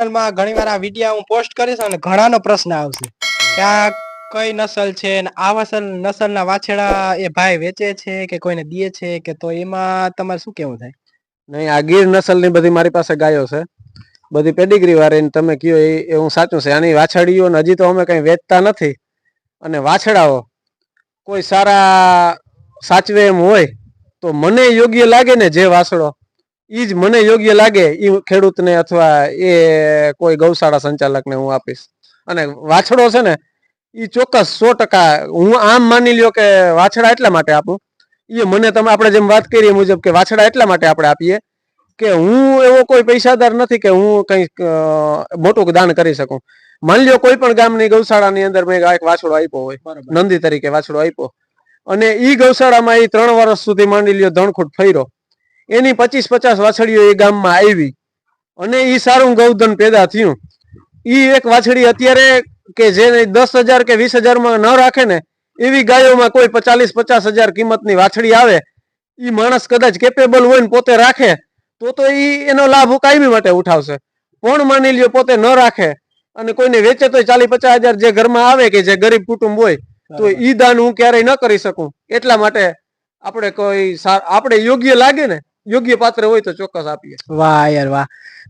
ચેનલમાં ઘણી વાર આ વીડિયો હું પોસ્ટ કરીશ અને ઘણાનો પ્રશ્ન આવશે કે આ કઈ નસલ છે ને આ વસલ નસલના વાછડા એ ભાઈ વેચે છે કે કોઈને દે છે કે તો એમાં તમારે શું કેવું થાય? નહીં, આ ગીર નસલની બધી મારી પાસે ગાયો છે. બધી પેડિગ્રી વાળી તમે કયો એ હું સાચું છે. આની વાછડીઓ હજી તો અમે કઈ વેચતા નથી. અને વાછડાઓ કોઈ સારા સાચવે એમ હોય તો મને યોગ્ય લાગે ને જે વાછડો ઈ જ મને યોગ્ય લાગે ઈ ખેડૂતને અથવા એ કોઈ ગૌશાળા સંચાલકને હું આપીશ. અને વાછડો છે ને ઈ ચોક્કસ સો ટકા હું આમ માની લ્યો કે વાછડા એટલા માટે આપું. એ મને તમે આપણે જેમ વાત કરી મુજબ કે વાછડા એટલા માટે આપણે આપીએ કે હું એવો કોઈ પૈસાદાર નથી કે હું કંઈક મોટું દાન કરી શકું. માની લ્યો કોઈ પણ ગામની ગૌશાળાની અંદર મેં એક વાછડો આપ્યો હોય નંદી તરીકે વાછડો આપ્યો. અને ઈ ગૌશાળામાં એ ત્રણ વર્ષ સુધી માની લ્યો ધણખૂટ ફર્યો. એની પચીસ પચાસ વાછડીઓ એ ગામમાં આવી અને એ સારું ગૌધન પેદા થયું. એ એક વાછડી અત્યારે કે જે દસ હજાર કે વીસ હજારમાં ન રાખે ને એવી ગાયોમાં કોઈ ચાલીસ પચાસ હજાર કિંમતની વાછડી આવે એ માણસ કદાચ કેપેબલ હોય ને પોતે રાખે તો તો એ એનો લાભ કાયમી માટે ઉઠાવશે. પણ માની લ્યો પોતે ન રાખે અને કોઈને વેચે તો ચાલીસ પચાસ હજાર જે ઘરમાં આવે કે જે ગરીબ કુટુંબ હોય તો ઈ દાન હું ક્યારેય ન કરી શકું. એટલા માટે આપણે કોઈ આપણે યોગ્ય લાગે ને યોગ્ય પાત્ર હોય તો ચોક્કસ આપીએ. વાહ યાર વાહ.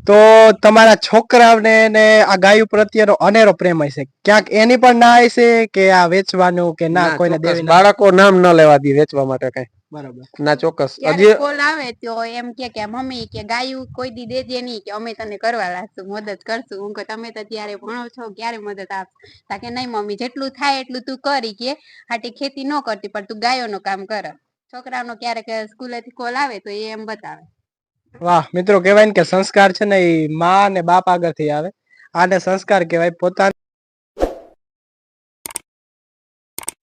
તો તમારા છોકરાને ને આ ગાયું પ્રત્યેનો અનેરો પ્રેમ હશે. ક્યાંક એની પણ ના હશે કે આ વેચવાનું કે ના કોઈને દેવી બાળકો નામ ન લેવા દે વેચવા માટે કઈ. બરાબર. ના ચોક્કસ. હજી કોલ આવે તો એમ કે કે મમ્મી કે ગાયું કોઈ દી દેજે નહીં કે અમે તને કરવા લાગશું મદદ કરશું. હું કે તમે તો ત્યારે ભણો છો ક્યારે મદદ આપ તા કે નહીં મમ્મી જેટલું થાય એટલું તું કરી કે હાટી ખેતી ન કરતી પણ તું ગાયોનું કામ કર. છોકરાઓનો ક્યારેક સ્કૂલેથી કોલ આવે તો એ એમ બતાવે. વાહ, મિત્રો કહેવાય ને કે સંસ્કાર છે ને એ માં અને બાપ આગળથી આવે. આને સંસ્કાર કહેવાય. પોતાના